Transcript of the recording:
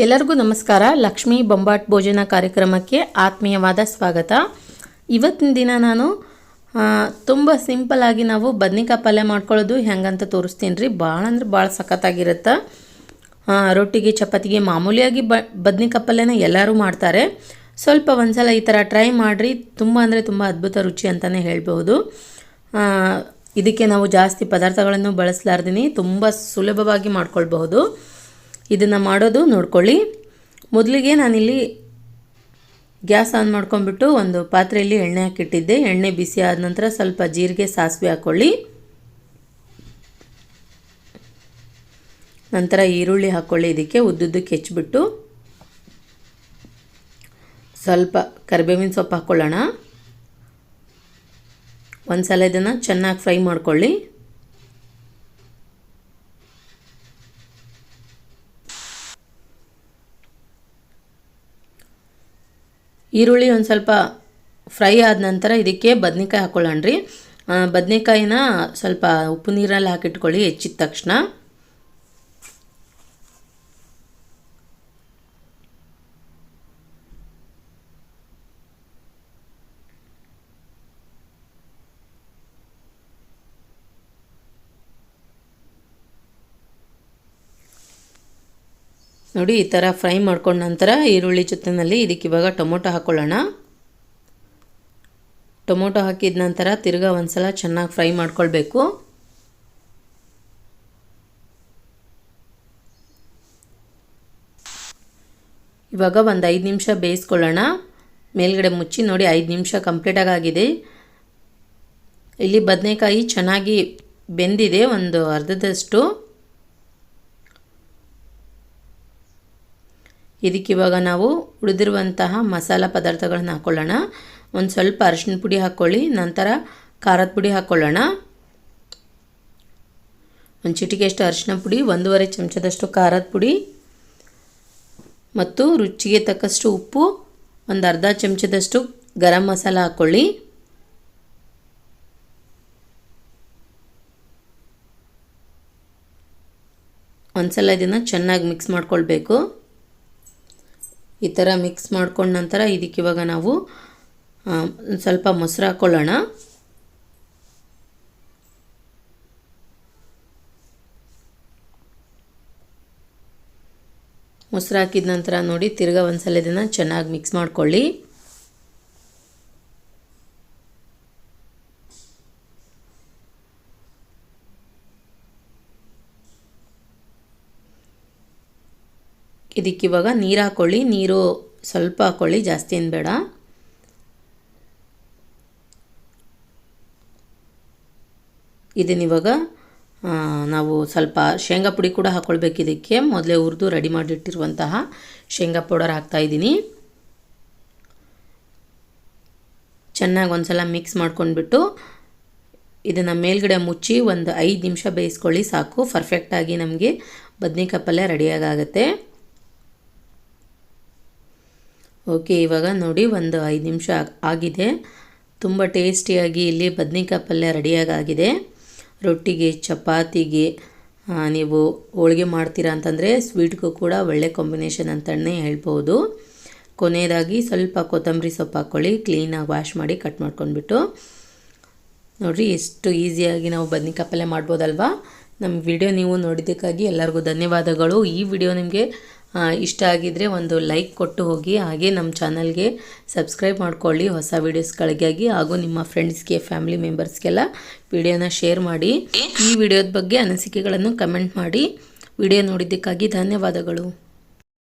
ಎಲ್ಲರಿಗೂ ನಮಸ್ಕಾರ. ಲಕ್ಷ್ಮೀ ಬೊಂಬಾಟ್ ಭೋಜನ ಕಾರ್ಯಕ್ರಮಕ್ಕೆ ಆತ್ಮೀಯವಾದ ಸ್ವಾಗತ. ಇವತ್ತಿನ ದಿನ ನಾನು ತುಂಬ ಸಿಂಪಲ್ಲಾಗಿ ನಾವು ಬದ್ನಿಕಾಯಿ ಪಲ್ಯ ಮಾಡ್ಕೊಳ್ಳೋದು ಹೆಂಗಂತ ತೋರಿಸ್ತೀನಿ ರೀ. ಭಾಳ ಅಂದ್ರೆ ಭಾಳ ಸಖತ್ತಾಗಿರುತ್ತೆ. ರೊಟ್ಟಿಗೆ, ಚಪಾತಿಗೆ ಮಾಮೂಲಿಯಾಗಿ ಬ, ಬದ್ನಿಕಾಯಿ ಪಲ್ಯನ ಎಲ್ಲರೂ ಮಾಡ್ತಾರೆ. ಸ್ವಲ್ಪ ಒಂದ್ಸಲ ಈ ಥರ ಟ್ರೈ ಮಾಡಿರಿ. ತುಂಬ ಅಂದರೆ ತುಂಬ ಅದ್ಭುತ ರುಚಿ ಅಂತಲೇ ಹೇಳ್ಬೋದು ಇದಕ್ಕೆ ನಾವು ಜಾಸ್ತಿ ಪದಾರ್ಥಗಳನ್ನು ಬಳಸಲಾರ್ದಿನಿ. ತುಂಬ ಸುಲಭವಾಗಿ ಮಾಡ್ಕೊಳ್ಬಹುದು. ಇದನ್ನು ಮಾಡೋದು ನೋಡ್ಕೊಳ್ಳಿ. ಮೊದಲಿಗೆ ನಾನಿಲ್ಲಿ ಗ್ಯಾಸ್ ಆನ್ ಮಾಡ್ಕೊಂಬಿಟ್ಟು ಒಂದು ಪಾತ್ರೆಯಲ್ಲಿ ಎಣ್ಣೆ ಹಾಕಿಟ್ಟಿದ್ದೆ. ಎಣ್ಣೆ ಬಿಸಿ ಆದ ನಂತರ ಸ್ವಲ್ಪ ಜೀರಿಗೆ, ಸಾಸಿವೆ ಹಾಕ್ಕೊಳ್ಳಿ ನಂತರ ಈರುಳ್ಳಿ ಹಾಕ್ಕೊಳ್ಳಿ ಇದಕ್ಕೆ ಉದ್ದುದ್ದಕ್ಕೆ ಹೆಚ್ಚಿಬಿಟ್ಟು ಸ್ವಲ್ಪ ಕರಿಬೇವಿನ ಸೊಪ್ಪು ಹಾಕ್ಕೊಳ್ಳೋಣ ಒಂದು ಸಲ ಇದನ್ನು ಚೆನ್ನಾಗಿ ಫ್ರೈ ಮಾಡ್ಕೊಳ್ಳಿ. ಈರುಳ್ಳಿ ಒಂದು ಸ್ವಲ್ಪ ಫ್ರೈ ಆದ ನಂತರ ಇದಕ್ಕೆ ಬದ್ನೆಕಾಯಿ ಹಾಕ್ಕೊಳ್ಳೋಣ ರೀ ಬದ್ನೆಕಾಯಿನ ಸ್ವಲ್ಪ ಉಪ್ಪು ನೀರಲ್ಲಿ ಹಾಕಿಟ್ಕೊಳ್ಳಿ, ಹೆಚ್ಚಿದ ತಕ್ಷಣ. ನೋಡಿ, ಈ ಥರ ಫ್ರೈ ಮಾಡ್ಕೊಂಡ ನಂತರ ಈರುಳ್ಳಿ ಜೊತೆಯಲ್ಲಿ ಇದಕ್ಕೆ ಇವಾಗ ಟೊಮೊಟೊ ಹಾಕ್ಕೊಳ್ಳೋಣ ಟೊಮೊಟೊ ಹಾಕಿದ ನಂತರ ತಿರ್ಗಾ ಒಂದ್ಸಲ ಚೆನ್ನಾಗಿ ಫ್ರೈ ಮಾಡ್ಕೊಳ್ಬೇಕು. ಇವಾಗ ಒಂದು ಐದು ನಿಮಿಷ ಬೇಯಿಸ್ಕೊಳ್ಳೋಣ. ಮೇಲ್ಗಡೆ ಮುಚ್ಚಿ ನೋಡಿ, ಐದು ನಿಮಿಷ ಕಂಪ್ಲೀಟಾಗಿ ಆಗಿದೆ ಇಲ್ಲಿ ಬದನೆಕಾಯಿ ಚೆನ್ನಾಗಿ ಬೆಂದಿದೆ, ಒಂದು ಅರ್ಧದಷ್ಟು. ಇದಕ್ಕಿವಾಗ ನಾವು ಉಳಿದಿರುವಂತಹ ಮಸಾಲ ಪದಾರ್ಥಗಳನ್ನ ಹಾಕ್ಕೊಳ್ಳೋಣ ಒಂದು ಸ್ವಲ್ಪ ಅರಿಶಿನ ಪುಡಿ ಹಾಕ್ಕೊಳ್ಳಿ ನಂತರ ಖಾರದ ಪುಡಿ ಹಾಕ್ಕೊಳ್ಳೋಣ ಒಂದು ಚಿಟಿಕೆಯಷ್ಟು ಅರಿಶಿನ ಪುಡಿ, ಒಂದೂವರೆ ಚಮಚದಷ್ಟು ಖಾರದ ಪುಡಿ ಮತ್ತು ರುಚಿಗೆ ತಕ್ಕಷ್ಟು ಉಪ್ಪು, ಒಂದು ಅರ್ಧ ಚಮಚದಷ್ಟು ಗರಂ ಮಸಾಲ ಹಾಕ್ಕೊಳ್ಳಿ ಒಂದ್ಸಲ ಇದನ್ನು ಚೆನ್ನಾಗಿ ಮಿಕ್ಸ್ ಮಾಡ್ಕೊಳ್ಬೇಕು. ಈ ಥರ ಮಿಕ್ಸ್ ಮಾಡ್ಕೊಂಡ ನಂತರ ಇದಕ್ಕೆ ಇವಾಗ ನಾವು ಸ್ವಲ್ಪ ಮೊಸರು ಹಾಕ್ಕೊಳ್ಳೋಣ ಮೊಸರು ಹಾಕಿದ ನಂತರ ನೋಡಿ, ತಿರ್ಗಾ ಒಂದ್ಸಲ ಇದನ್ನು ಚೆನ್ನಾಗಿ ಮಿಕ್ಸ್ ಮಾಡ್ಕೊಳ್ಳಿ. ಇದಕ್ಕಿವಾಗ ನೀರು ಹಾಕ್ಕೊಳ್ಳಿ ನೀರು ಸ್ವಲ್ಪ ಹಾಕ್ಕೊಳ್ಳಿ ಜಾಸ್ತಿ ಏನು ಬೇಡ. ಇದನ್ನಿವಾಗ ನಾವು ಸ್ವಲ್ಪ ಶೇಂಗಾ ಪುಡಿ ಕೂಡ ಹಾಕ್ಕೊಳ್ಬೇಕು ಇದಕ್ಕೆ. ಮೊದಲೇ ಹುರಿದು ರೆಡಿ ಮಾಡಿಟ್ಟಿರುವಂತಹ ಶೇಂಗಾ ಪೌಡರ್ ಹಾಕ್ತಾಯಿದ್ದೀನಿ ಚೆನ್ನಾಗಿ ಒಂದು ಸಲ ಮಿಕ್ಸ್ ಮಾಡ್ಕೊಂಡ್ಬಿಟ್ಟು ಇದನ್ನು ಮೇಲ್ಗಡೆ ಮುಚ್ಚಿ ಒಂದು ಐದು ನಿಮಿಷ ಬೇಯಿಸ್ಕೊಳ್ಳಿ ಸಾಕು. ಪರ್ಫೆಕ್ಟಾಗಿ ನಮಗೆ ಬದ್ನಿಕಾಯಿ ಪಲ್ಯ ರೆಡಿಯಾಗುತ್ತೆ ಓಕೆ, ಇವಾಗ ನೋಡಿ ಒಂದು ಐದು ನಿಮಿಷ ಆಗಿದೆ. ತುಂಬ ಟೇಸ್ಟಿಯಾಗಿ ಇಲ್ಲಿ ಬದ್ನಿಕಾಯಿ ಪಲ್ಯ ರೆಡಿಯಾಗಿದೆ ರೊಟ್ಟಿಗೆ, ಚಪಾತಿಗೆ ನೀವು ಹೋಳಿಗೆ ಮಾಡ್ತೀರಾ ಅಂತಂದರೆ ಸ್ವೀಟ್ಗೂ ಕೂಡ ಒಳ್ಳೆ ಕಾಂಬಿನೇಷನ್ ಅಂತಲೇ ಹೇಳ್ಬೋದು. ಕೊನೆಯದಾಗಿ ಸ್ವಲ್ಪ ಕೊತ್ತಂಬರಿ ಸೊಪ್ಪು ಹಾಕ್ಕೊಳ್ಳಿ ಕ್ಲೀನಾಗಿ ವಾಶ್ ಮಾಡಿ ಕಟ್ ಮಾಡ್ಕೊಂಡ್ಬಿಟ್ಟು. ನೋಡಿರಿ, ಎಷ್ಟು ಈಸಿಯಾಗಿ ನಾವು ಬದ್ನಿಕಾಯಿ ಪಲ್ಯ ಮಾಡ್ಬೋದಲ್ವಾ? ನಮ್ಮ ವಿಡಿಯೋ ನೀವು ನೋಡಿದ್ದಕ್ಕಾಗಿ ಎಲ್ಲರಿಗೂ ಧನ್ಯವಾದಗಳು. ಈ ವಿಡಿಯೋ ನಿಮಗೆ ಇಷ್ಟ ಆಗಿದ್ದರೆ ಒಂದು ಲೈಕ್ ಕೊಟ್ಟು ಹೋಗಿ, ಹಾಗೆ ನಮ್ಮ ಚಾನಲ್ಗೆ ಸಬ್ಸ್ಕ್ರೈಬ್ ಮಾಡ್ಕೊಳ್ಳಿ ಹೊಸ ವೀಡಿಯೋಸ್ಗಳಿಗಾಗಿ ಹಾಗೂ ನಿಮ್ಮ ಫ್ರೆಂಡ್ಸ್ಗೆ ಫ್ಯಾಮಿಲಿ ಮೆಂಬರ್ಸ್ಗೆಲ್ಲ ವಿಡಿಯೋನ ಶೇರ್ ಮಾಡಿ. ಈ ವಿಡಿಯೋದ ಬಗ್ಗೆ ಅನಿಸಿಕೆಗಳನ್ನು ಕಮೆಂಟ್ ಮಾಡಿ. ವಿಡಿಯೋ ನೋಡಿದ್ದಕ್ಕಾಗಿ ಧನ್ಯವಾದಗಳು.